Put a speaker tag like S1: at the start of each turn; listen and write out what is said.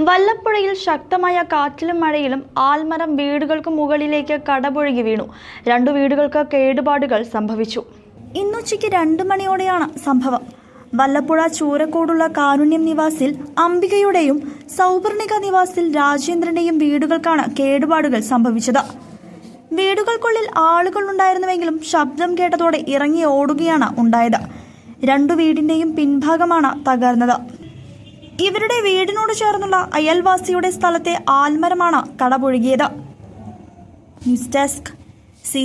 S1: വല്ലപ്പുഴയിൽ ശക്തമായ കാറ്റിലും മഴയിലും ആൽമരം വീടുകൾക്ക് മുകളിലേക്ക് കടപുഴകി വീണു. രണ്ടു വീടുകൾക്ക് കേടുപാടുകൾ സംഭവിച്ചു. ഇന്നുച്ചയ്ക്ക് രണ്ടു മണിയോടെയാണ് സംഭവം. വല്ലപ്പുഴ ചൂരക്കോടുള്ള കാരുണ്യം നിവാസിൽ അംബികയുടെയും സൗപർണിക നിവാസിൽ രാജേന്ദ്രന്റെയും വീടുകൾക്കാണ് കേടുപാടുകൾ സംഭവിച്ചത്. വീടുകൾക്കുള്ളിൽ ആളുകൾ ഉണ്ടായിരുന്നുവെങ്കിലും ശബ്ദം കേട്ടതോടെ ഇറങ്ങി ഓടുകയാണ് ഉണ്ടായത്. രണ്ടു വീടിന്റെയും പിൻഭാഗമാണ് തകർന്നത്. ഇവരുടെ വീടിനോട് ചേർന്നുള്ള അയൽവാസിയുടെ സ്ഥലത്തെ ആൽമരമാണ് കടപുഴകിയത് ന്യൂസ് ഡെസ്ക് സി